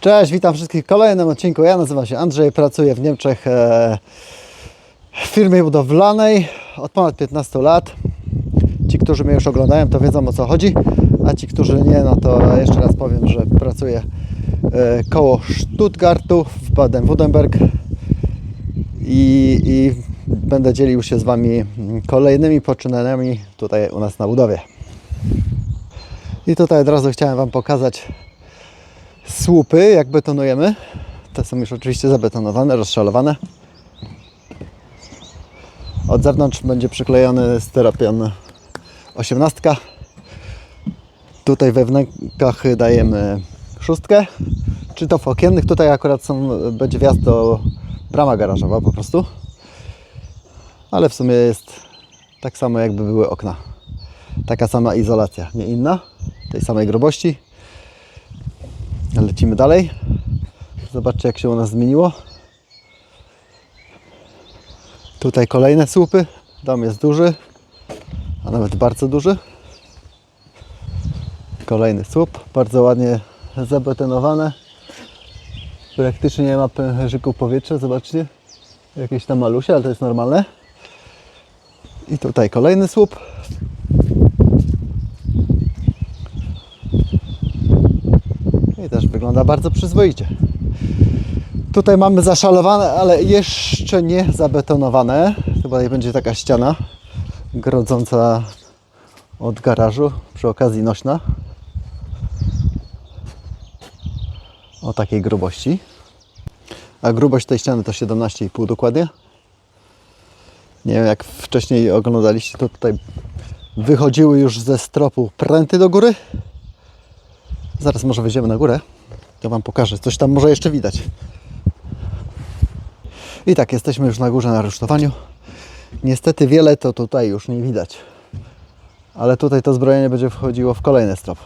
Cześć, witam wszystkich w kolejnym odcinku. Ja nazywam się Andrzej, pracuję w Niemczech e, w firmie budowlanej od ponad 15 lat. Ci, którzy mnie już oglądają, to wiedzą o co chodzi, a ci, którzy nie, no to jeszcze raz powiem, że pracuję e, koło Stuttgartu w Baden-Württemberg i, i będę dzielił się z Wami kolejnymi poczynaniami tutaj u nas na budowie. I tutaj od razu chciałem Wam pokazać słupy, jak betonujemy. Te są już oczywiście zabetonowane, rozszalowane. Od zewnątrz będzie przyklejony styropian 18. Tutaj we wnękach dajemy szóstkę. Czy to w okiennych? Tutaj akurat są, będzie wjazd do brama garażowa po prostu. Ale w sumie jest tak samo jakby były okna. Taka sama izolacja, nie inna. Tej samej grubości. Lecimy dalej. Zobaczcie, jak się u nas zmieniło. Tutaj kolejne słupy. Dom jest duży, a nawet bardzo duży. Kolejny słup, bardzo ładnie zabetonowane. Praktycznie nie ma pęcherzyków powietrza, zobaczcie. Jakieś tam malusie, ale to jest normalne. I tutaj kolejny słup. I też wygląda bardzo przyzwoicie. Tutaj mamy zaszalowane, ale jeszcze nie zabetonowane. Tutaj będzie taka ściana grodząca od garażu, przy okazji nośna. O takiej grubości. A grubość tej ściany to 17,5 dokładnie. Nie wiem jak wcześniej oglądaliście, to tutaj wychodziły już ze stropu pręty do góry. Zaraz może wejdziemy na górę. To Wam pokażę. Coś tam może jeszcze widać. I tak, jesteśmy już na górze na rusztowaniu. Niestety wiele to tutaj już nie widać. Ale tutaj to zbrojenie będzie wchodziło w kolejny strop.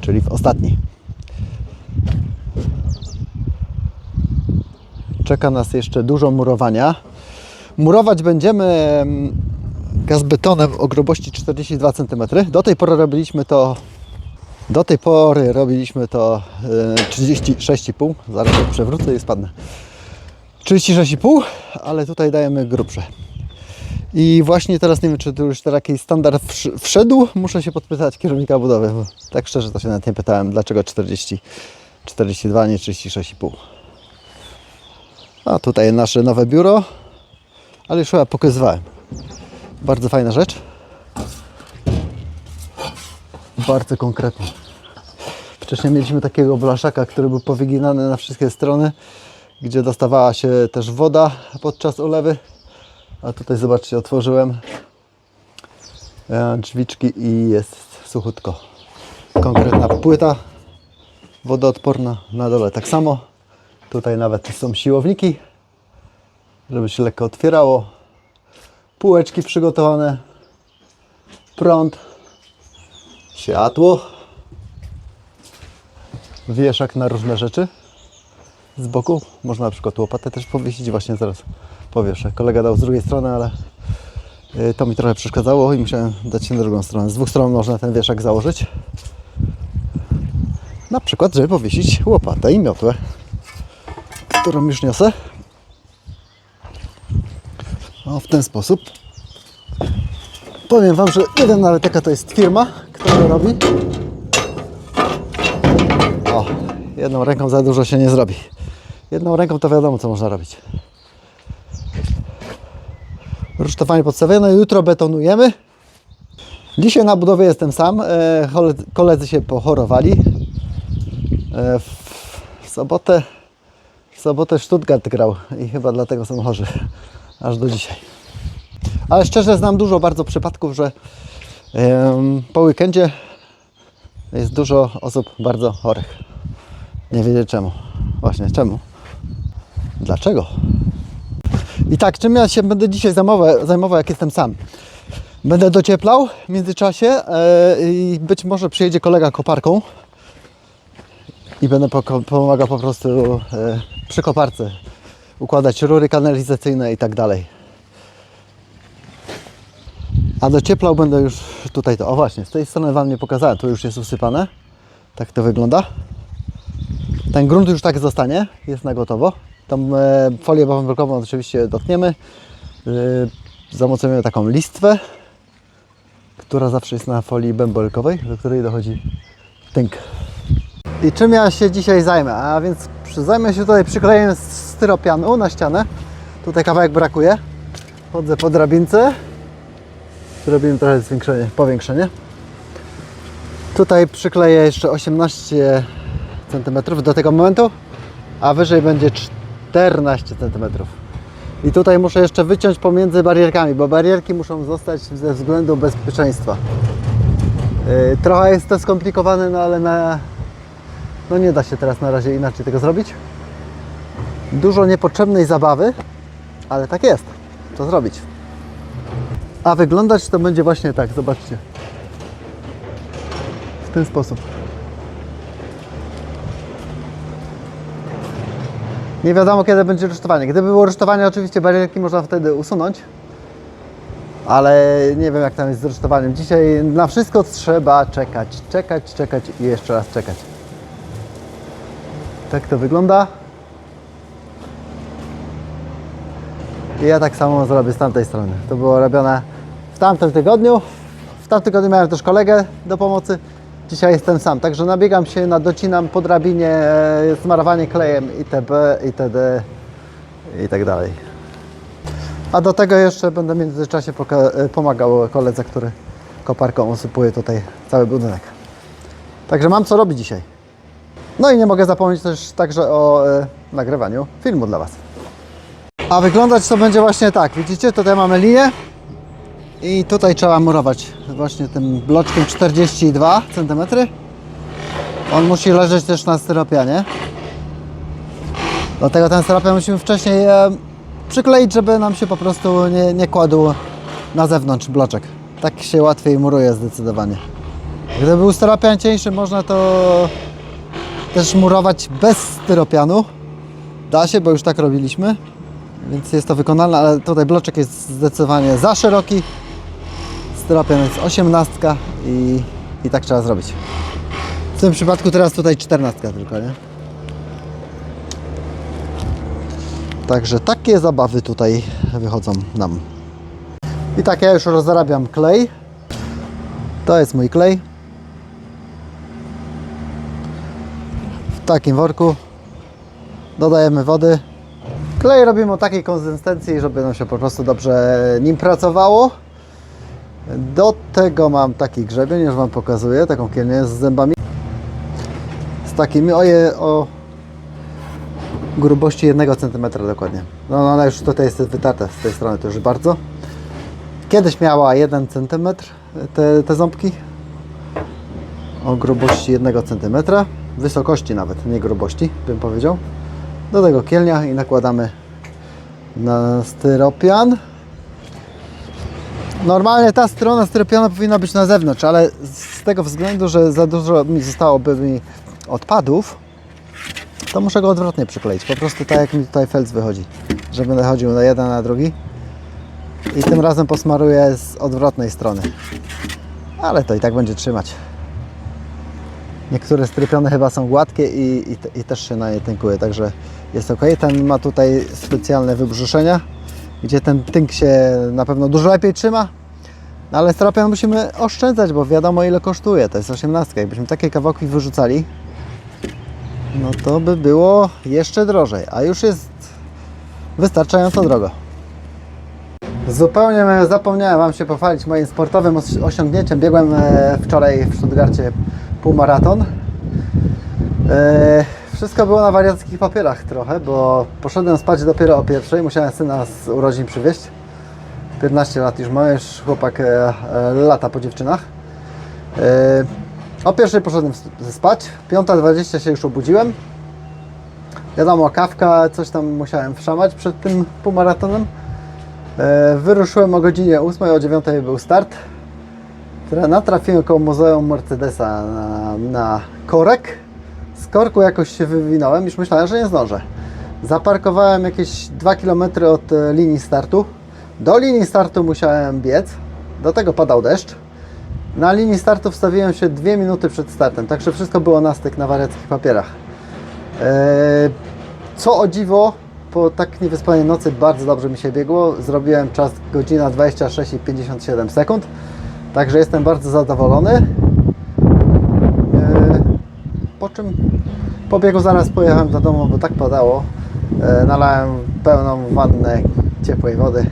Czyli w ostatni. Czeka nas jeszcze dużo murowania. Murować będziemy mm, gazbetonem o grubości 42 cm. Do tej pory robiliśmy to do tej pory robiliśmy to e, 36,5. Zaraz to przewrócę i spadnę. 36,5, ale tutaj dajemy grubsze. I właśnie teraz nie wiem, czy tu już taki standard wsz- wszedł. Muszę się podpytać kierownika budowy. Tak szczerze to się nawet nie pytałem, dlaczego 40, 42, nie 36,5. A tutaj nasze nowe biuro, ale już chyba pokazywałem. Bardzo fajna rzecz. Bardzo konkretnie. Wcześniej mieliśmy takiego blaszaka, który był powyginany na wszystkie strony, gdzie dostawała się też woda podczas ulewy. A tutaj zobaczcie, otworzyłem e, drzwiczki i jest suchutko. Konkretna płyta wodoodporna na dole tak samo. Tutaj nawet są siłowniki, żeby się lekko otwierało. Półeczki przygotowane. Prąd. Światło. Wieszak na różne rzeczy. Z boku można na przykład łopatę też powiesić. Właśnie zaraz powieszę. Kolega dał z drugiej strony, ale y, to mi trochę przeszkadzało i musiałem dać się na drugą stronę. Z dwóch stron można ten wieszak założyć. Na przykład, żeby powiesić łopatę i miotłę, którą już niosę. O, w ten sposób. Powiem Wam, że wiem nawet jaka to jest firma, która to robi. O, jedną ręką za dużo się nie zrobi. Jedną ręką to wiadomo, co można robić. Rusztowanie podstawione, jutro betonujemy. Dzisiaj na budowie jestem sam. E, Koledzy się pochorowali. E, W sobotę, w sobotę Stuttgart grał i chyba dlatego są chorzy. Aż do dzisiaj. Ale szczerze znam dużo bardzo przypadków, że po weekendzie jest dużo osób bardzo chorych. Nie wiedzieć czemu. Właśnie czemu? Dlaczego? I tak, czym ja się będę dzisiaj zajmował, zajmował jak jestem sam? Będę docieplał w międzyczasie e, i być może przyjedzie kolega koparką i będę pomagał po prostu e, przy koparce układać rury kanalizacyjne i tak dalej. A docieplał będę już tutaj to. O właśnie, z tej strony Wam nie pokazałem, tu już jest usypane. Tak to wygląda. Ten grunt już tak zostanie, jest na gotowo. Tą e, folię bąbelkową oczywiście dotkniemy. E, zamocujemy taką listwę, która zawsze jest na folii bąbelkowej, do której dochodzi tynk. I czym ja się dzisiaj zajmę? A więc zajmę się tutaj przyklejeniem styropianu na ścianę. Tutaj kawałek brakuje. Chodzę po drabince. Zrobimy trochę zwiększenie, powiększenie. Tutaj przykleję jeszcze 18 cm do tego momentu, a wyżej będzie 14 cm. I tutaj muszę jeszcze wyciąć pomiędzy barierkami, bo barierki muszą zostać ze względu bezpieczeństwa. Yy, trochę jest to skomplikowane, no ale na, no nie da się teraz na razie inaczej tego zrobić. Dużo niepotrzebnej zabawy, ale tak jest. Co zrobić? A wyglądać to będzie właśnie tak, zobaczcie. W ten sposób. Nie wiadomo kiedy będzie rusztowanie. Gdyby było rusztowanie, oczywiście barierki można wtedy usunąć. Ale nie wiem jak tam jest z rusztowaniem. Dzisiaj na wszystko trzeba czekać, czekać, czekać i jeszcze raz czekać. Tak to wygląda. I ja tak samo zrobię z tamtej strony. To było robione tamtym tygodniu. W tamtym tygodniu miałem też kolegę do pomocy. Dzisiaj jestem sam, także nabiegam się, nadocinam po drabinie, e, smarowanie klejem itb., itd. i tak dalej. A do tego jeszcze będę w międzyczasie e, pomagał koledze, który koparką usypuje tutaj cały budynek. Także mam co robić dzisiaj. No i nie mogę zapomnieć też także o e, nagrywaniu filmu dla Was. A wyglądać to będzie właśnie tak. Widzicie, tutaj mamy linię i tutaj trzeba murować właśnie tym bloczkiem 42 cm. On musi leżeć też na styropianie. Dlatego ten styropian musimy wcześniej e, przykleić, żeby nam się po prostu nie, nie kładł na zewnątrz bloczek. Tak się łatwiej muruje zdecydowanie. Gdyby był styropian cieńszy, można to też murować bez styropianu. Da się, bo już tak robiliśmy. Więc jest to wykonalne, ale tutaj bloczek jest zdecydowanie za szeroki. Styropian jest 18 i, i tak trzeba zrobić. W tym przypadku teraz tutaj 14 tylko, nie? Także takie zabawy tutaj wychodzą nam. I tak ja już rozrabiam klej. To jest mój klej. W takim worku dodajemy wody. Klej robimy o takiej konsystencji, żeby nam się po prostu dobrze nim pracowało. Do tego mam taki grzebień, już Wam pokazuję, taką kielnię z zębami. Z takimi oje o grubości 1 cm dokładnie. No no, ona już tutaj jest wytarte z tej strony, to już bardzo. Kiedyś miała 1 cm te, te ząbki o grubości 1 cm, wysokości nawet, nie grubości bym powiedział. Do tego kielnia i nakładamy na styropian. Normalnie ta strona styropianu powinna być na zewnątrz, ale z tego względu, że za dużo mi zostałoby mi odpadów, to muszę go odwrotnie przykleić. Po prostu tak jak mi tutaj felc wychodzi, że będę chodził na jeden, na drugi. I tym razem posmaruję z odwrotnej strony. Ale to i tak będzie trzymać. Niektóre strypione chyba są gładkie i, i, i też się na nie tynkuje, także jest ok. Ten ma tutaj specjalne wybrzuszenia, gdzie ten tynk się na pewno dużo lepiej trzyma. No ale stropian musimy oszczędzać, bo wiadomo ile kosztuje. To jest 18. Jakbyśmy takie kawałki wyrzucali, no to by było jeszcze drożej, a już jest wystarczająco drogo. Zupełnie zapomniałem Wam się pochwalić moim sportowym os- osiągnięciem. Biegłem e, wczoraj w Stuttgarcie półmaraton. Wszystko było na wariackich papierach trochę, bo poszedłem spać dopiero o pierwszej. Musiałem syna z urodzin przywieźć. 15 lat już ma, już chłopak e, e, lata po dziewczynach. E, O pierwszej poszedłem spać, 5.20 się już obudziłem. Wiadomo, kawka, coś tam musiałem wszamać przed tym półmaratonem. E, Wyruszyłem o godzinie 8, o 9 był start. Tra- Natrafiłem koło Muzeum Mercedesa na, na korek. Z korku jakoś się wywinąłem, już myślałem, że nie zdążę. Zaparkowałem jakieś 2 km od e, linii startu. Do linii startu musiałem biec. Do tego padał deszcz. Na linii startu wstawiłem się 2 minuty przed startem, także wszystko było na styk na wariackich papierach. E, Co o dziwo, po tak niewyspanej nocy bardzo dobrze mi się biegło. Zrobiłem czas godzina 26 i 57 sekund. Także jestem bardzo zadowolony. Po czym po biegu zaraz pojechałem do domu, bo tak padało. E, Nalałem pełną wannę ciepłej wody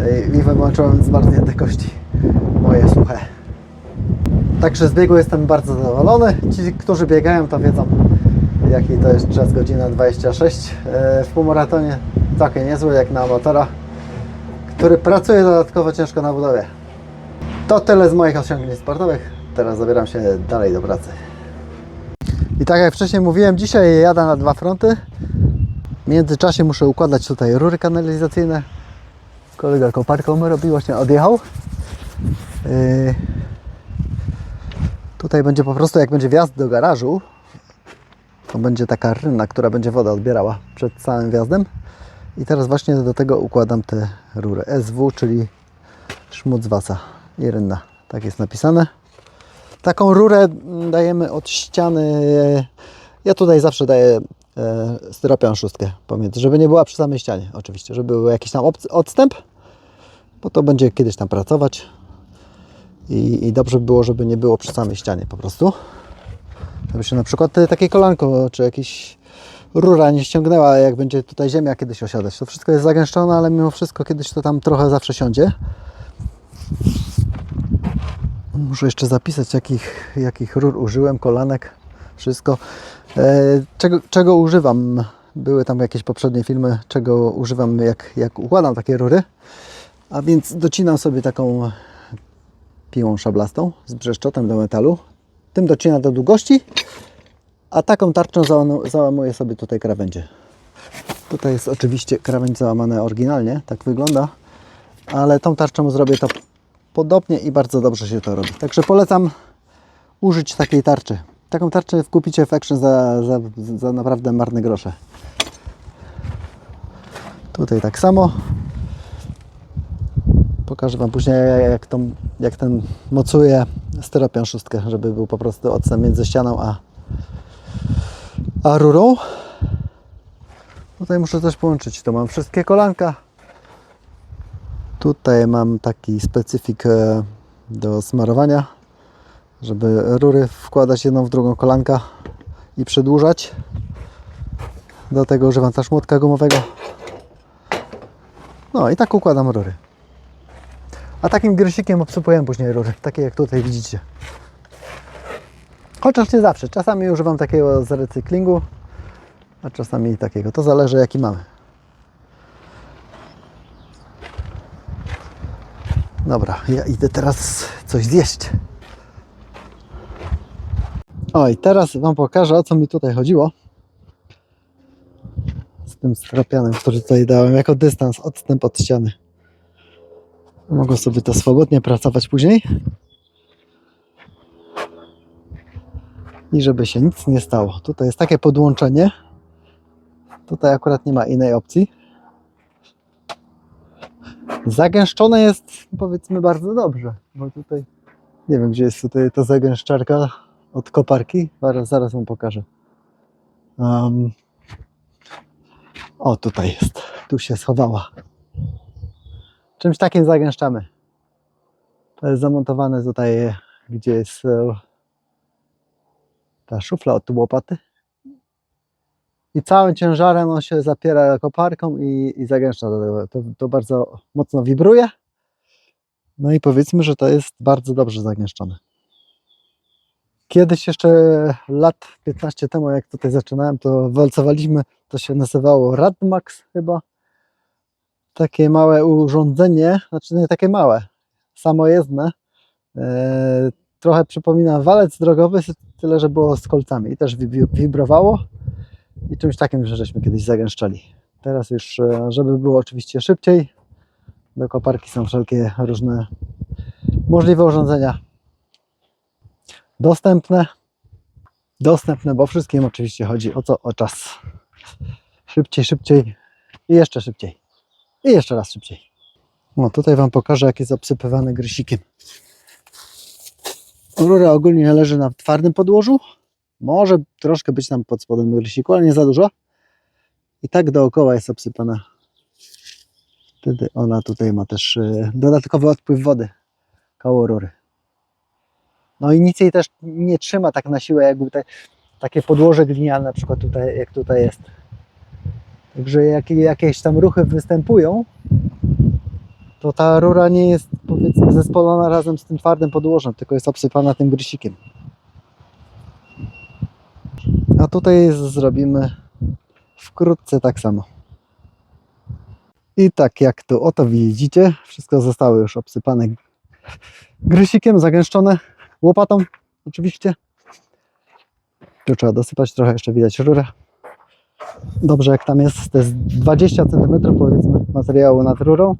e, i wymoczyłem zmarznięte kości moje suche. Także z biegu jestem bardzo zadowolony. Ci, którzy biegają, to wiedzą, jaki to jest czas, godzina 26. E, W półmaratonie całkiem niezły, jak na amatora, który pracuje dodatkowo ciężko na budowie. To tyle z moich osiągnięć sportowych. Teraz zabieram się dalej do pracy. I tak jak wcześniej mówiłem, dzisiaj jadę na dwa fronty. W międzyczasie muszę układać tutaj rury kanalizacyjne. Kolega koparką robi, właśnie odjechał. Yy, Tutaj będzie po prostu, jak będzie wjazd do garażu, to będzie taka rynna, która będzie wodę odbierała przed całym wjazdem. I teraz właśnie do tego układam te rury. SW, czyli szmuc wasa i rynna. Tak jest napisane. Taką rurę dajemy od ściany. Ja tutaj zawsze daję e, styropian szóstkę pomiędzy, żeby nie była przy samej ścianie oczywiście, żeby był jakiś tam odstęp, bo to będzie kiedyś tam pracować i, i dobrze by było, żeby nie było przy samej ścianie po prostu. Żeby się na przykład e, takie kolanko czy jakiś rura nie ściągnęła, jak będzie tutaj ziemia kiedyś osiadać. To wszystko jest zagęszczone, ale mimo wszystko kiedyś to tam trochę zawsze siądzie. Muszę jeszcze zapisać, jakich, jakich rur użyłem, kolanek, wszystko. E, czego, czego używam? Były tam jakieś poprzednie filmy, czego używam, jak, jak układam takie rury. A więc docinam sobie taką piłą szablastą z brzeszczotem do metalu. Tym docinam do długości, a taką tarczą załamuję sobie tutaj krawędzie. Tutaj jest oczywiście krawędź załamana oryginalnie, tak wygląda, ale tą tarczą zrobię to podobnie i bardzo dobrze się to robi. Także polecam użyć takiej tarczy. Taką tarczę kupicie w Action za, za, za naprawdę marne grosze. Tutaj tak samo. Pokażę Wam później, jak, tą, jak ten mocuje styropian szóstkę, żeby był po prostu odstęp między ścianą a, a rurą. Tutaj muszę też połączyć. To mam wszystkie kolanka. Tutaj mam taki specyfik e, do smarowania, żeby rury wkładać jedną w drugą kolanka i przedłużać. Do tego używam też młotka gumowego. No i tak układam rury. A takim grzykiem obsypuję później rury, takie jak tutaj widzicie. Chociaż nie zawsze. Czasami używam takiego z recyklingu, a czasami takiego. To zależy jaki mamy. Dobra, ja idę teraz coś zjeść. O i teraz Wam pokażę o co mi tutaj chodziło. Z tym stropianem, który tutaj dałem jako dystans, odstęp od ściany. Mogę sobie to swobodnie pracować później. I żeby się nic nie stało. Tutaj jest takie podłączenie. Tutaj akurat nie ma innej opcji. Zagęszczone jest powiedzmy bardzo dobrze, bo tutaj nie wiem gdzie jest tutaj ta zagęszczarka od koparki. Zaraz, zaraz wam pokażę. Um, o tutaj jest, tu się schowała. Czymś takim zagęszczamy. To jest zamontowane tutaj, gdzie jest e, ta szufla od łopaty. I całym ciężarem on się zapiera koparką i, i zagęszcza. To, to, to bardzo mocno wibruje. No i powiedzmy, że to jest bardzo dobrze zagęszczone. Kiedyś jeszcze lat 15 temu, jak tutaj zaczynałem, to walcowaliśmy, to się nazywało Radmax chyba. Takie małe urządzenie, znaczy nie takie małe, samojezdne. E, trochę przypomina walec drogowy, tyle że było z kolcami i też wibrowało i czymś takim, że żeśmy kiedyś zagęszczali. Teraz już, e, żeby było oczywiście szybciej, do koparki są wszelkie różne możliwe urządzenia dostępne. Dostępne, bo wszystkim oczywiście chodzi o co? O czas. Szybciej, szybciej i jeszcze szybciej. I jeszcze raz szybciej. No tutaj Wam pokażę, jak jest obsypywany grysikiem. Rura ogólnie leży na twardym podłożu, Może troszkę być tam pod spodem rysiku, ale nie za dużo. I tak dookoła jest obsypana. Wtedy ona tutaj ma też e, dodatkowy odpływ wody koło rury. No i nic jej też nie trzyma tak na siłę, jakby te, takie podłoże gliniane, na przykład tutaj, jak tutaj jest. Także jak jakieś tam ruchy występują, to ta rura nie jest powiedzmy zespolona razem z tym twardym podłożem, tylko jest obsypana tym grysikiem. A tutaj z- zrobimy wkrótce tak samo. I tak jak tu oto widzicie, wszystko zostało już obsypane grysikiem, zagęszczone łopatą oczywiście. Tu trzeba dosypać trochę, jeszcze widać rurę. Dobrze jak tam jest, to jest 20 cm powiedzmy materiału nad rurą.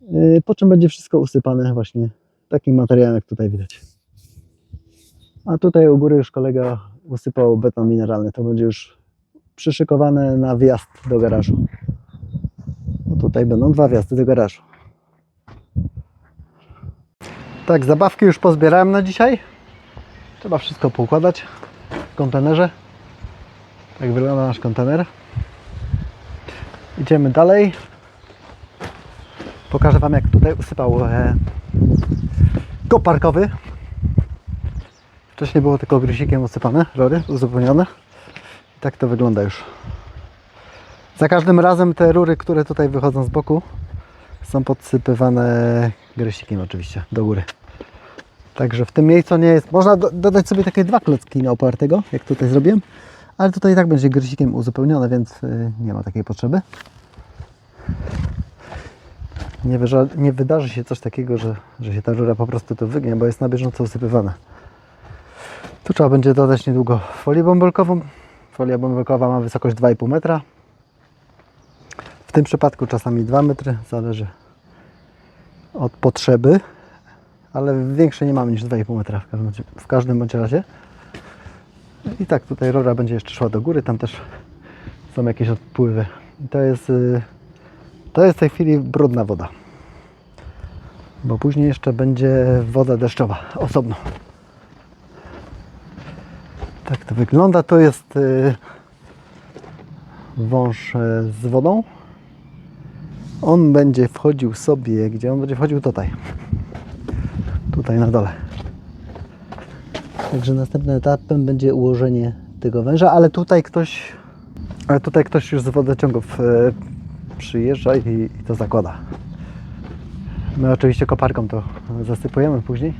Yy, Po czym będzie wszystko usypane właśnie takim materiałem jak tutaj widać. A tutaj u góry już kolega usypał beton mineralny. To będzie już przyszykowane na wjazd do garażu. No tutaj będą dwa wjazdy do garażu. Tak, zabawki już pozbierałem na dzisiaj. Trzeba wszystko poukładać w kontenerze. Tak wygląda nasz kontener. Idziemy dalej. Pokażę Wam, jak tutaj usypał e, koparkowy. Wcześniej było tylko gryzikiem usypane, rory uzupełnione. I tak to wygląda już. Za każdym razem te rury, które tutaj wychodzą z boku, są podsypywane gryzikiem oczywiście do góry. Także w tym miejscu nie jest. Można do, dodać sobie takie dwa klocki na opartego, jak tutaj zrobiłem, ale tutaj i tak będzie gryzikiem uzupełnione, więc y, nie ma takiej potrzeby. Nie, nie wydarzy się coś takiego, że, że się ta rura po prostu tu wygnie, bo jest na bieżąco usypywana. Tu trzeba będzie dodać niedługo folię bąbelkową. Folia bąbelkowa ma wysokość 2,5 metra. W tym przypadku czasami 2 metry, zależy od potrzeby, ale większe nie mamy niż 2,5 metra w każdym, w każdym bądź razie. I tak tutaj rura będzie jeszcze szła do góry, tam też są jakieś odpływy. I to jest, y, to jest w tej chwili brudna woda. Bo później jeszcze będzie woda deszczowa osobno. Tak to wygląda. To jest y, wąż e, z wodą. On będzie wchodził sobie, gdzie on będzie wchodził tutaj. Tutaj na dole. Także następnym etapem będzie ułożenie tego węża, ale tutaj ktoś, ale tutaj ktoś już z wodociągów e, przyjeżdża i, i to zakłada. My oczywiście koparką to zasypujemy później,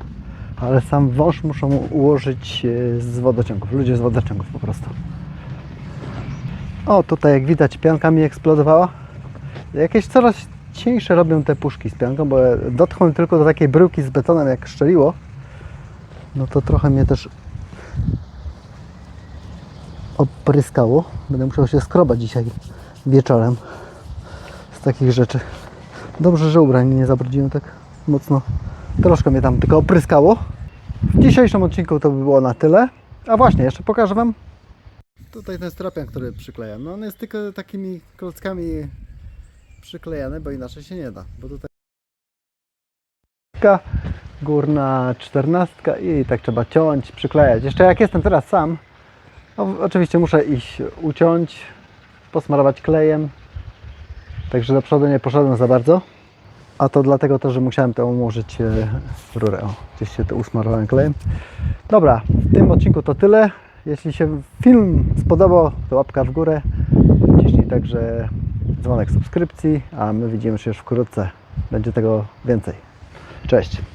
ale sam wąż muszą ułożyć e, z wodociągów, ludzie z wodociągów po prostu. O, tutaj jak widać pianka mi eksplodowała. Jakieś coraz cieńsze robią te puszki z pianką, bo dotknąłem tylko do takiej bryłki z betonem jak szczeliło. No to trochę mnie też opryskało. Będę musiał się skrobać dzisiaj wieczorem z takich rzeczy. Dobrze, że ubrań nie zabrudziłem tak mocno. Troszkę mnie tam tylko opryskało. W dzisiejszym odcinku to by było na tyle. A właśnie, jeszcze pokażę Wam. Tutaj ten stropian, który przyklejam. No on jest tylko takimi klockami przyklejany, bo inaczej się nie da. Bo tutaj górna czternastka i tak trzeba ciąć, przyklejać. Jeszcze jak jestem teraz sam, no, oczywiście muszę iść uciąć, posmarować klejem. Także do przodu nie poszedłem za bardzo. A to dlatego też, że musiałem to ułożyć e, rurę. Gdzieś się to usmarowałem klejem. Dobra, w tym odcinku to tyle. Jeśli się film spodobał, to łapka w górę. Ciśnij także dzwonek subskrypcji, a my widzimy się już wkrótce. Będzie tego więcej. Cześć.